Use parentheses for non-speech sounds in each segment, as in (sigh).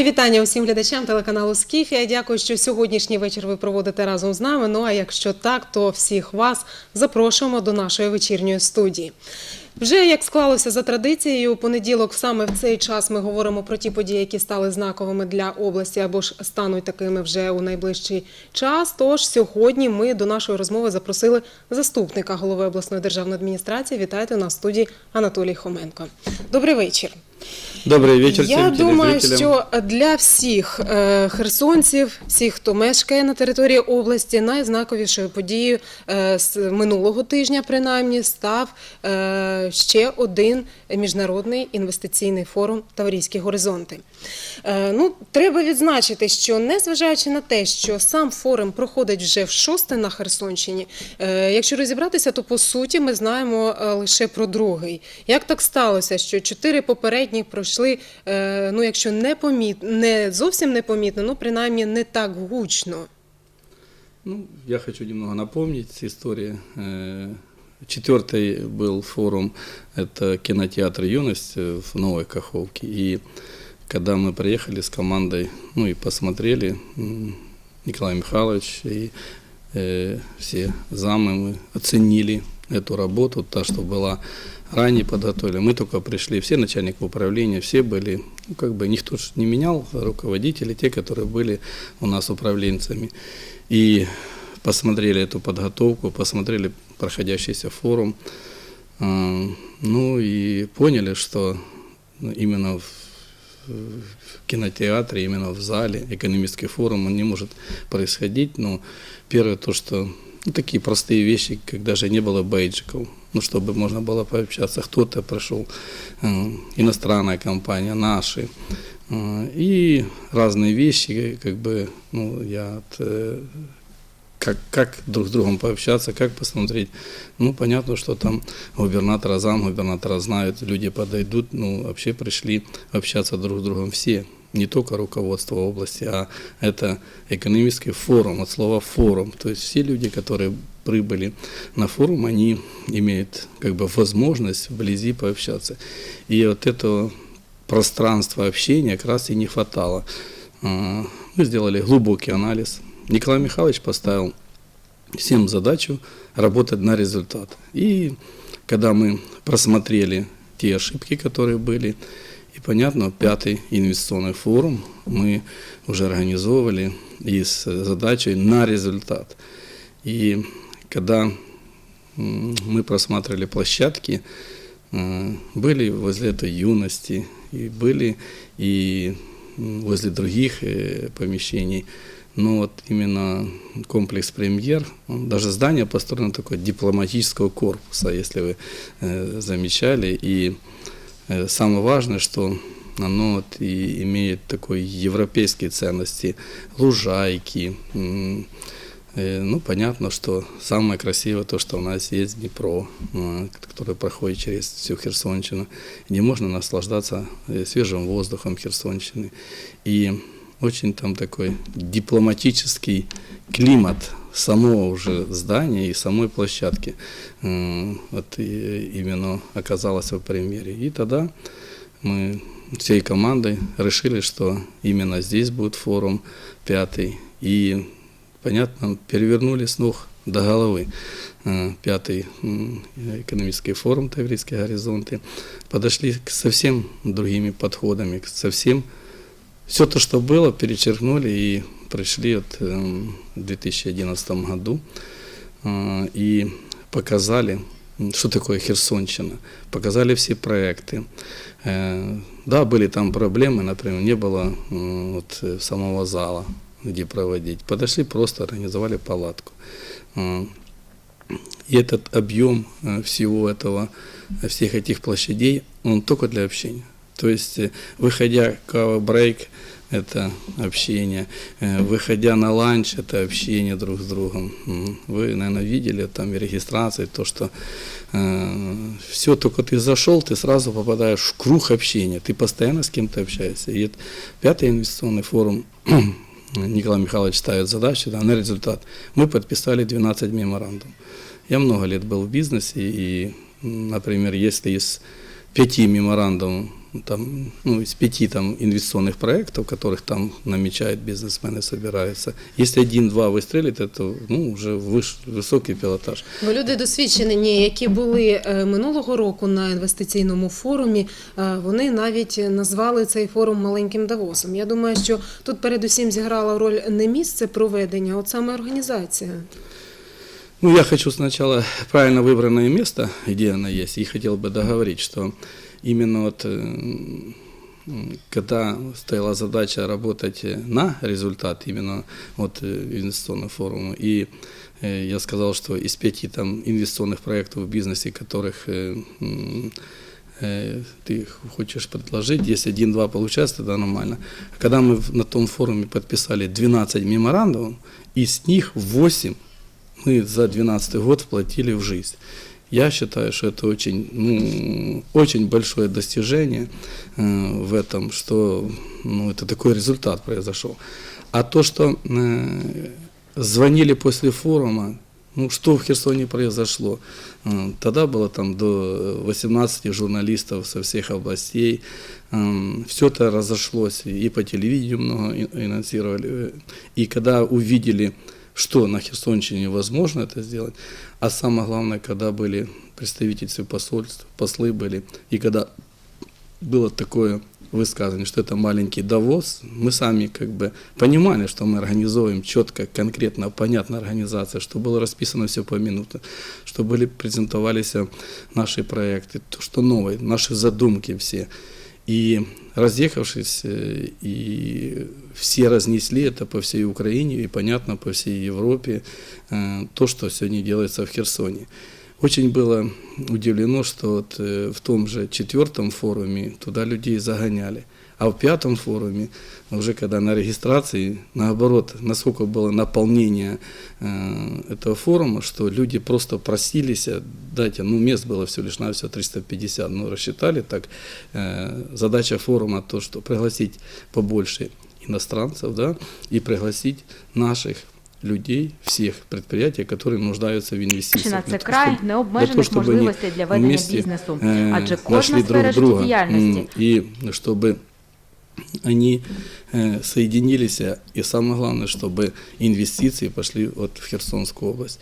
Мої вітання усім глядачам телеканалу Скіфія. Дякую, що сьогоднішній вечір ви проводите разом з нами. Ну а якщо так, то всіх вас запрошуємо до нашої вечірньої студії. Вже як склалося за традицією, у понеділок саме в цей час ми говоримо про ті події, які стали знаковими для області або ж стануть такими вже у найближчий час. Тож сьогодні ми до нашої розмови запросили заступника голови обласної державної адміністрації. Вітайте на студії Анатолій Хоменко. Добрий вечір. Добрий вечір Я всім думаю, що для всіх е, херсонців, всіх, хто мешкає на території області, найзнаковішою подією е, з минулого тижня, принаймні, став е, ще один міжнародний інвестиційний форум Таврійські горизонти. Ну, треба відзначити, що незважаючи на те, що сам форум проходить вже в шосте на Херсонщині, якщо розібратися, то по суті ми знаємо лише про другий. Як так сталося, що чотири попередніх пройшли, е, ну якщо не поміт, не зовсім непомітно, ну принаймні не так гучно. Ну, я хочу немного напомнить с истории. Э, Четвертый был форум, это кинотеатр «Юность» в Новой Каховке. И когда мы приехали с командой, ну и посмотрели, м, Николай Михайлович и э, все замы мы оценили эту работу, та, что была ранее подготовлена. Мы только пришли, все начальники управления, все были, ну, как бы никто не менял руководители, те, которые были у нас управленцами. И посмотрели эту подготовку, посмотрели проходящийся форум, а, ну и поняли, что именно в в кинотеатре, именно в зале, экономический форум, он не может происходить. Но первое то, что ну, такие простые вещи, как даже не было бейджиков, ну, чтобы можно было пообщаться. Кто-то прошел, э, иностранная компания, наши. Э, и разные вещи, как бы, ну, я от, э, как, как друг с другом пообщаться, как посмотреть. Ну, понятно, что там губернатора, замгубернатора знают, люди подойдут, ну, вообще пришли общаться друг с другом все, не только руководство области, а это экономический форум, от слова форум. То есть все люди, которые прибыли на форум, они имеют как бы возможность вблизи пообщаться. И вот этого пространства общения как раз и не хватало. А, Мы сделали глубокий анализ. Николай Михайлович поставил всем задачу работать на результат. И когда мы просмотрели те ошибки, которые были, и понятно, пятый инвестиционный форум мы уже организовывали и с задачей на результат. И когда мы просматривали площадки, э, были возле этой юности, и были и возле других э, помещений. Но вот именно комплекс «Премьер», даже здание построено такое дипломатического корпуса, если вы э, замечали. И самое важное, что оно вот и имеет такой европейские ценности, лужайки. э, Ну, понятно, что самое красивое то, что у нас есть Днепро, э, который проходит через всю Херсонщину, где можно наслаждаться э, свежим воздухом Херсонщины. И очень там такой дипломатический климат самого уже здания и самой площадки э, вот именно оказалось в примере. И тогда мы всей командой решили, что именно здесь будет форум пятый. И, понятно, перевернули с ног до головы э, пятый экономический форум «Таврийские горизонты». Подошли к совсем другими подходами, к совсем все то, что было, перечеркнули и пришли вот, эм, в 2011 году э, и показали, что такое Херсонщина, показали все проекты. Э, Да, были там проблемы, например, не было вот, э, самого зала, где проводить. Подошли, просто организовали палатку. И этот объем всего этого, всех этих площадей, он только для общения. То есть, выходя кава-брейк, это общение, э, выходя на ланч, это общение друг с другом. Вы, наверное, видели там регистрации, то, что все, только ты зашел, ты сразу попадаешь в круг общения, ты постоянно с кем-то общаешься. И пятый инвестиционный форум (clears throat) Николай Михайлович ставит задачу да, на результат. Мы подписали 12 меморандум. Я много лет был в бизнесе, и, например, если из пяти меморандумов там, ну, из пяти там инвестиционных проектов, которых там намечают бизнесмены, собираются. Если один-два выстрелит, это ну, уже выш, высокий пилотаж. Ви люди досвідчені, які були е, минулого року на інвестиційному форумі. е, Вони навіть назвали цей форум маленьким Давосом. Я думаю, що тут передусім зіграла роль не місце проведення, а от саме організація. Ну, я хочу сначала правильно выбранное место, где она есть, и хотел бы договорить, что именно вот э, когда стояла задача работать на результат именно вот э, инвестиционного форума, и э, я сказал, что из пяти там инвестиционных проектов в бизнесе, которых э, э, ты хочешь предложить, если один-два получается, тогда нормально. Когда мы на том форуме подписали 12 меморандумов, из них 8 мы за 2012 год вплотили в жизнь. Я считаю, что это очень, ну, очень большое достижение э, в этом, что ну, это такой результат произошел. А то, что э, звонили после форума, ну, что в Херсоне произошло? Э, Тогда было там до 18 журналистов со всех областей. Все это разошлось, и по телевидению много анонсировали. И когда увидели, что на Херсонщине возможно это сделать, а самое главное, когда были представительства посольств, послы были, и когда было такое высказывание, что это маленький Давос, мы сами как бы понимали, что мы организовываем четко, конкретно, понятно организация, что было расписано все по минутам, что были презентовались наши проекты, то, что новое, наши задумки все. И разъехавшись, э, и все разнесли это по всей Украине и, понятно, по всей Европе, э, то, что сегодня делается в Херсоне. Очень было удивлено, что вот э, в том же четвертом форуме туда людей загоняли. А в пятом форуме, уже когда на регистрации, наоборот, насколько было наполнение э, этого форума, что люди просто просились, э, дайте, ну мест было всего лишь на все 350, ну рассчитали так. Э, задача форума то, что пригласить побольше иностранцев, да, и пригласить наших людей, всех предприятий, которые нуждаются в инвестициях. Чернігівщина – це Для того, край щоб- необмежених для того, щоб вони можливостей для ведення вместе, бізнесу, э, адже кожна нашли сфера друг друга, життєдіяльності м, и чтобы они э, соединились, и самое главное, чтобы инвестиции пошли вот в Херсонскую область.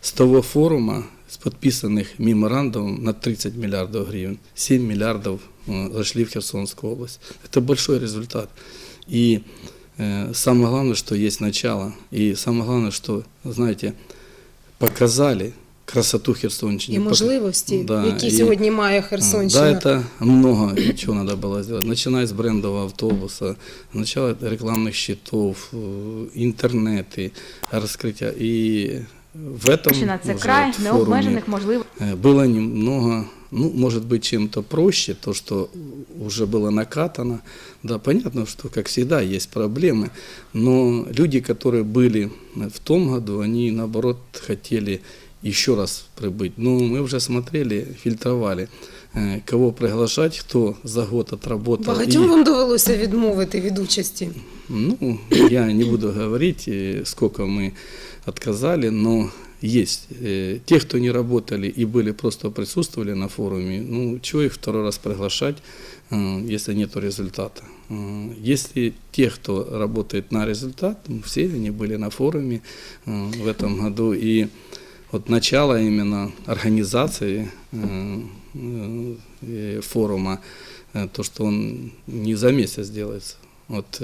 С того форума, с подписанных меморандумом на 30 миллиардов гривен, 7 миллиардов э, зашли в Херсонскую область. Это большой результат. И э, самое главное, что есть начало. И самое главное, что, знаете, показали красоту Херсонщины. І можливості, Да, які и- сьогодні має а, Херсонщина. Да, это много чего надо было сделать. Начиная с брендового автобуса, начало рекламных щитов, э, интернеты, раскрытия. И в этом Чернігівщина – це уже край вот форуме, необмежених можливостей. э, было немного, ну, может быть, чем-то проще, то, что уже было накатано. Да, понятно, что, как всегда, есть проблемы, но люди, которые были в том году, они, наоборот, хотели еще раз прибыть. Но мы уже смотрели, фильтровали, э, кого приглашать, кто за год отработал. Багатьом и- вам довелося відмовити від участі. ну, я не буду говорить, э, сколько мы отказали, но есть э, те, кто не работали и были просто присутствовали на форуме, ну, чего их второй раз приглашать, э, если нет результата. Э, Если те, кто работает на результат, ну, все они были на форуме э, в этом году, и вот начало именно организации э, э, форума, э, то, что он не за месяц делается. Вот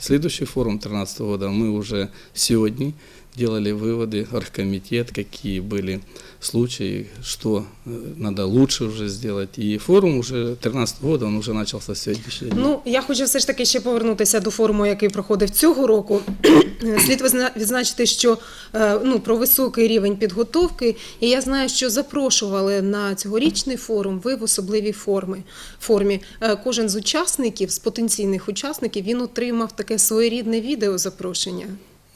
следующий форум 2013 года мы уже сегодня делали выводы, оргкомитет, какие были случаи, что э, надо лучше уже сделать. И форум уже 2013 года, он уже начался с сегодняшнего дня. Ну, я хочу все ж таки ще повернутися до форуму, який проходив цього року. (clears throat) Слід визна- відзначити, що е, ну, про високий рівень підготовки. І я знаю, що запрошували на цьогорічний форум ви в особливій формі. формі. Е, Кожен з учасників, з потенційних учасників, він отримав таке своєрідне відео запрошення.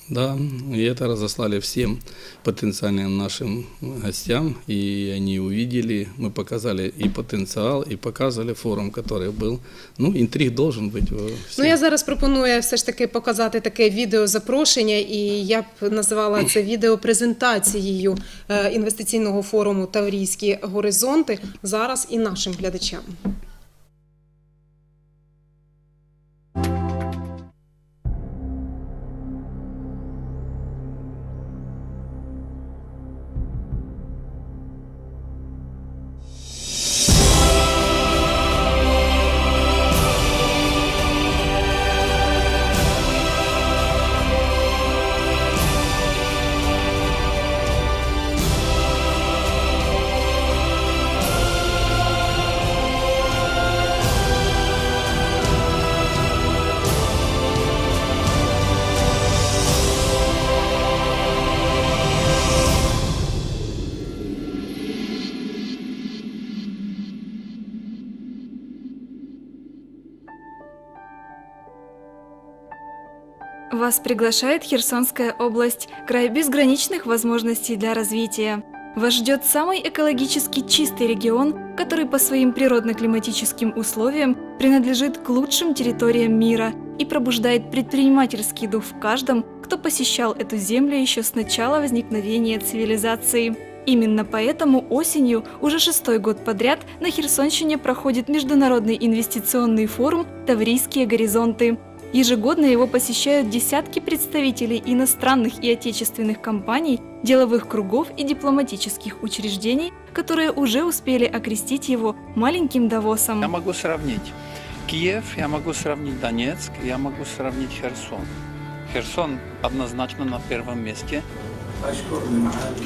Да, и это разослали всем потенциальным нашим гостям, и они увидели, мы показали и потенциал, и показывали форум, который был. Ну, интриг должен быть. во всем. Ну, я зараз пропоную все ж таки показати таке відео запрошення, і я б називала це (clears throat) відео презентацією е, інвестиційного форуму Таврійські горизонти зараз і нашим глядачам. Вас приглашает Херсонская область, край безграничных возможностей для развития. Вас ждет самый экологически чистый регион, который по своим природно-климатическим условиям принадлежит к лучшим территориям мира и пробуждает предпринимательский дух в каждом, кто посещал эту землю еще с начала возникновения цивилизации. Именно поэтому осенью, уже шестой год подряд, на Херсонщине проходит Международный инвестиционный форум «Таврийские горизонты». Ежегодно его посещают десятки представителей иностранных и отечественных компаний, деловых кругов и дипломатических учреждений, которые уже успели окрестить его маленьким Давосом. Я могу сравнить Киев, я могу сравнить Донецк, я могу сравнить Херсон. Херсон однозначно на первом месте.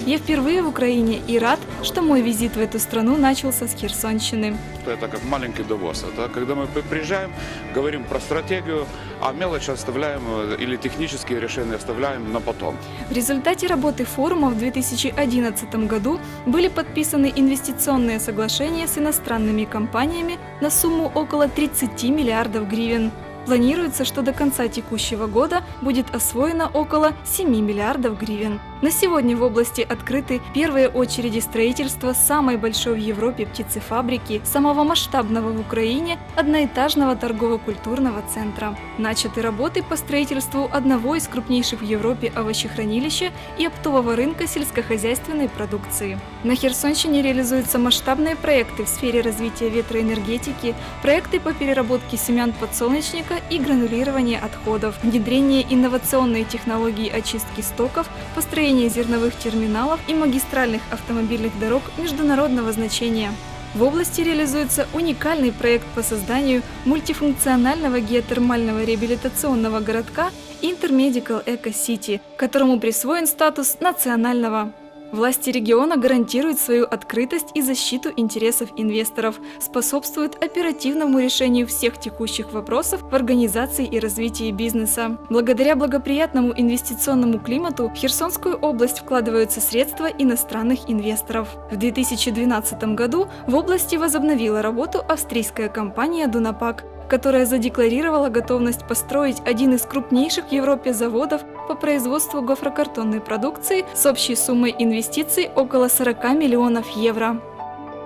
Я впервые в Украине и рад, что мой визит в эту страну начался с Херсонщины. это как маленький довоз. Это когда мы приезжаем, говорим про стратегию, а мелочь оставляем э, или технические решения оставляем на потом. В результате работы форума в 2011 году были подписаны инвестиционные соглашения с иностранными компаниями на сумму около 30 миллиардов гривен. Планируется, что до конца текущего года будет освоено около 7 миллиардов гривен. На сегодня в области открыты первые очереди строительства самой большой в Европе птицефабрики, самого масштабного в Украине одноэтажного торгово-культурного центра. Начаты работы по строительству одного из крупнейших в Европе овощехранилища и оптового рынка сельскохозяйственной продукции. На Херсонщине реализуются масштабные проекты в сфере развития ветроэнергетики, проекты по переработке семян подсолнечника и гранулирования отходов, внедрение инновационной технологии очистки стоков, построение зерновых терминалов и магистральных автомобильных дорог международного значения. В области реализуется уникальный проект по созданию мультифункционального геотермального реабилитационного городка Intermedical Eco City, которому присвоен статус национального. Власти региона гарантируют свою открытость и защиту интересов инвесторов, способствуют оперативному решению всех текущих вопросов в организации и развитии бизнеса. Благодаря благоприятному инвестиционному климату в Херсонскую область вкладываются средства иностранных инвесторов. В 2012 году в области возобновила работу австрийская компания «Дунапак», которая задекларировала готовность построить один из крупнейших в Европе заводов по производству гофрокартонной продукции с общей суммой инвестиций около 40 миллионов евро.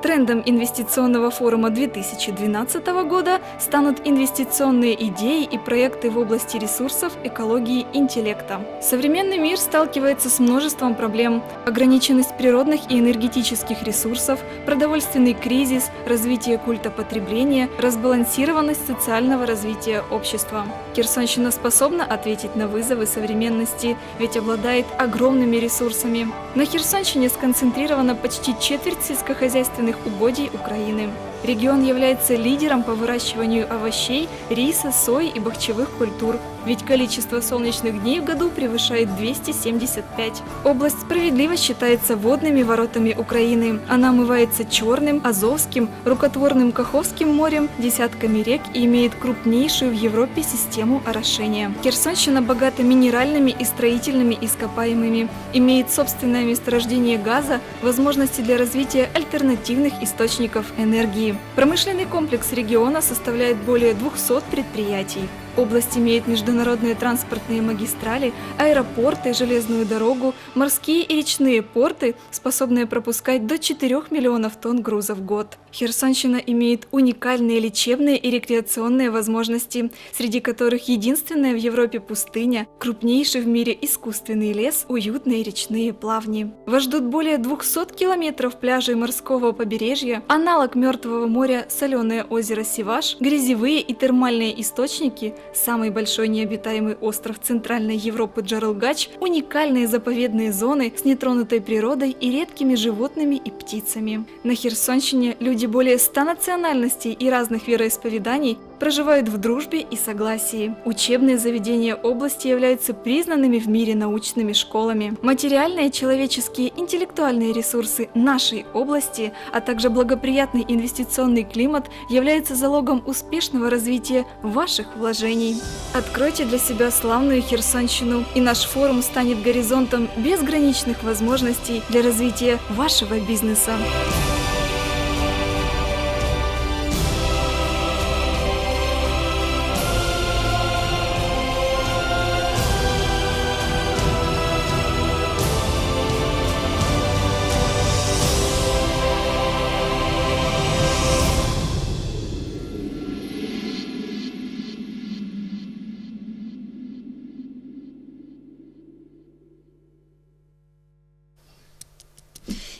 Трендом инвестиционного форума 2012 года станут инвестиционные идеи и проекты в области ресурсов, экологии, интеллекта. Современный мир сталкивается с множеством проблем. Ограниченность природных и энергетических ресурсов, продовольственный кризис, развитие культа потребления, разбалансированность социального развития общества. Херсонщина способна ответить на вызовы современности, ведь обладает огромными ресурсами. На Херсонщине сконцентрировано почти четверть сельскохозяйственных угодий Украины. Регион является лидером по выращиванию овощей, риса, сои и бахчевых культур, ведь количество солнечных дней в году превышает 275. Область справедливо считается водными воротами Украины. Она омывается Черным, Азовским, рукотворным Каховским морем, десятками рек и имеет крупнейшую в Европе систему орошения. Херсонщина богата минеральными и строительными ископаемыми, имеет собственное месторождение газа, возможности для развития альтернативных источников энергии. Промышленный комплекс региона составляет более 200 предприятий. Область имеет международные транспортные магистрали, аэропорты, железную дорогу, морские и речные порты, способные пропускать до 4 миллионов тонн груза в год. Херсонщина имеет уникальные лечебные и рекреационные возможности, среди которых единственная в Европе пустыня, крупнейший в мире искусственный лес, уютные речные плавни. Вас ждут более 200 километров пляжей морского побережья, аналог Мертвого моря соленое озеро Сиваш, грязевые и термальные источники, самый большой необитаемый остров Центральной Европы Джаралгач, уникальные заповедные зоны с нетронутой природой и редкими животными и птицами. На Херсонщине люди более 100 национальностей и разных вероисповеданий проживают в дружбе и согласии. Учебные заведения области являются признанными в мире научными школами. Материальные, человеческие, интеллектуальные ресурсы нашей области, а также благоприятный инвестиционный климат являются залогом успешного развития ваших вложений. Откройте для себя славную Херсонщину, и наш форум станет горизонтом безграничных возможностей для развития вашего бизнеса.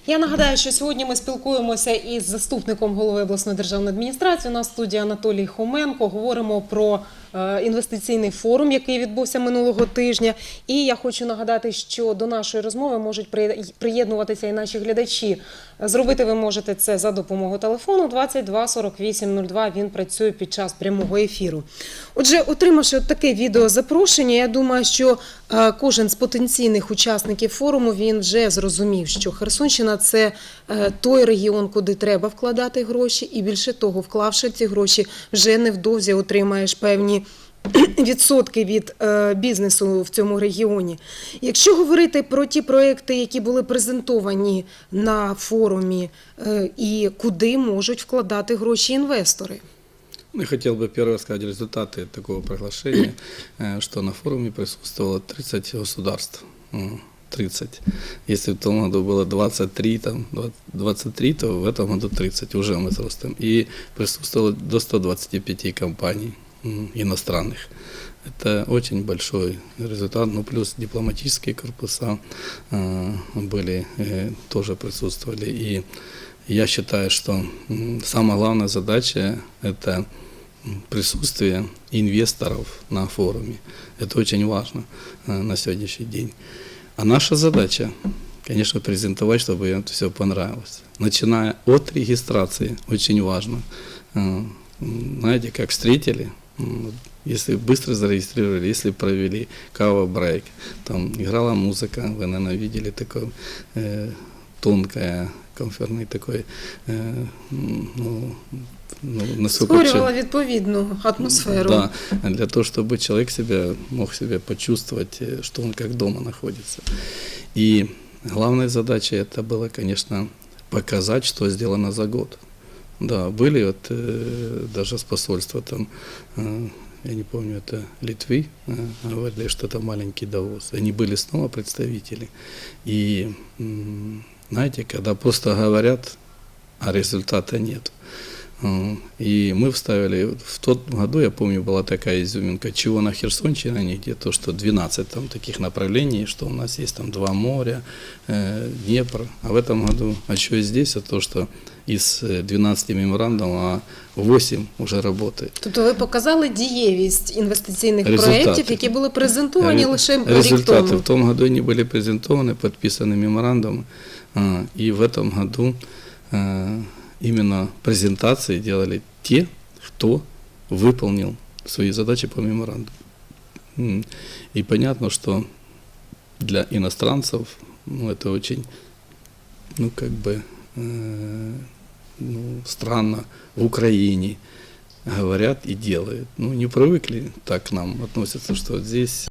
Я нагадаю, що сьогодні ми спілкуємося із заступником голови обласної державної адміністрації. У нас в студії Анатолій Хоменко. Говоримо про е, інвестиційний форум, який відбувся минулого тижня. І я хочу нагадати, що до нашої розмови можуть приєднуватися і наші глядачі. Зробити ви можете це за допомогою телефону 22 48 02. Він працює під час прямого ефіру. Отже, отримавши от таке відеозапрошення, я думаю, що е, кожен з потенційних учасників форуму він вже зрозумів, що Херсонщина це е, той регіон, куди треба вкладати гроші, і більше того, вклавши ці гроші, вже невдовзі отримаєш певні Відсотки від е, бізнесу в цьому регіоні. Якщо говорити про ті проекти, які були презентовані на форумі, е, і куди можуть вкладати гроші інвестори, Ну, Я хотел бы первое сказать результаты такого приглашения, э, что на форуме присутствовало 30 государств. М, 30. Если в том году было 23, там, 20 23, то в этом году 30 уже мы с ростом. И присутствовало до 125 компаний м, Иностранных. Это очень большой результат. Ну, плюс дипломатические корпуса э, были, э, тоже присутствовали. И я считаю, что самая главная задача – это присутствие инвесторов на форуме. Это очень важно э, на сегодняшний день. А наша задача, конечно, презентовать, чтобы им все понравилось. Начиная от регистрации, очень важно. Э, Знаете, как встретили, если быстро зарегистрировали, если провели кава-брейк, там играла музыка, вы, наверное, видели такое э, тонкое, комфортный такой, э, ну, ну, створювала відповідну атмосферу. да, для того, чтобы человек себя мог себя почувствовать, э, что он как дома находится. И главная задача это было, конечно, показать, что сделано за год. Да, были вот э, даже с посольства там, э, я не помню, это Литвы, э, говорили, что это маленький Давос. Они были снова представители. И м, знаете, когда просто говорят, а результата нет. М, И мы вставили, в тот году, я помню, была такая изюминка, чего на Херсонщине нигде, то, что 12 там таких направлений, что у нас есть там два моря, э, Днепр. А в этом году, а что и здесь, а то, что из э, 12 меморандумов, а 8 уже работает. Тобто ви показали дієвість інвестиційних Результати. проєктів, які були презентовані Ре- лише рік Результаты тому. в том году не были презентованы, подписаны меморандумы. а, И в этом году а, именно презентации делали те, кто выполнил свои задачи по меморандуму. И понятно, что для иностранцев ну, это очень, ну как бы, э, ну, странно в Украине говорят и делают. Ну, не привыкли так к нам относятся, что здесь